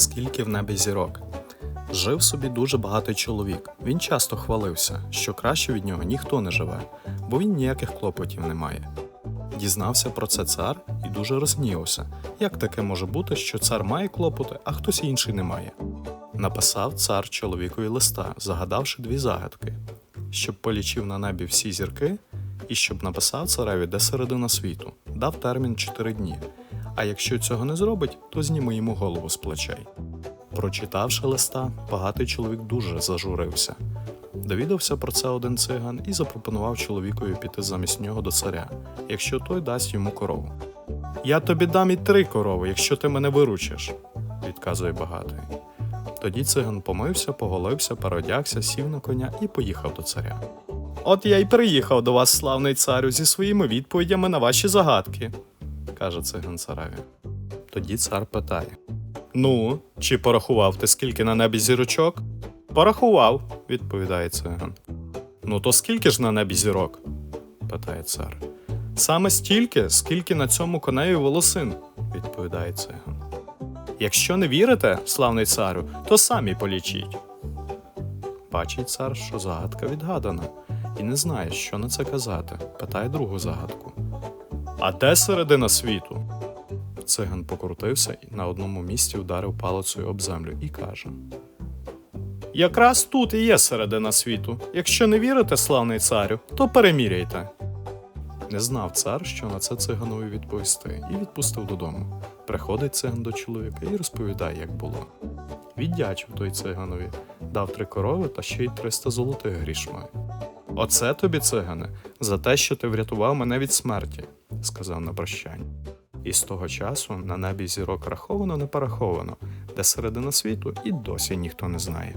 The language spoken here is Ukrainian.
Скільки в небі зірок. Жив собі дуже багатий чоловік. Він часто хвалився, що краще від нього ніхто не живе, бо він ніяких клопотів не має. Дізнався про це цар і дуже розгнівався. Як таке може бути, що цар має клопоти, а хтось інший не має? Написав цар чоловікові листа, загадавши дві загадки, щоб полічив на небі всі зірки, і щоб написав цареві, де середина світу, дав термін 4 дні. А якщо цього не зробить, то зніми йому голову з плечей. Прочитавши листа, багатий чоловік дуже зажурився. Довідався про це один циган і запропонував чоловікові піти замість нього до царя, якщо той дасть йому корову. Я тобі дам і три корови, якщо ти мене виручиш, відказує багатий. Тоді циган помився, поголився, переодягся, сів на коня і поїхав до царя. От я й приїхав до вас, славний царю, зі своїми відповідями на ваші загадки, каже циган цареві. Тоді цар питає: Ну, чи порахував ти скільки на небі зірочок? Порахував, відповідає циган. Ну, то скільки ж на небі зірок? питає цар. Саме стільки, скільки на цьому коневі волосин, відповідає циган. Якщо не вірите, славний царю, то самі полічіть. Бачить цар, що загадка відгадана, і не знає, що на це казати. Питає другу загадку. А де середина світу? Циган покрутився і на одному місці вдарив палицею об землю і каже: Якраз тут і є середина світу. Якщо не вірите, славний царю, то переміряйте. Не знав цар, що на це циганові відповісти, і відпустив додому. Приходить циган до чоловіка і розповідає, як було. Віддячив той циганові, дав три корови та ще й 300 золотих грішми. Оце тобі, цигане, за те, що ти врятував мене від смерті, сказав на прощання. І з того часу на небі зірок раховано не пораховано, де середина світу і досі ніхто не знає.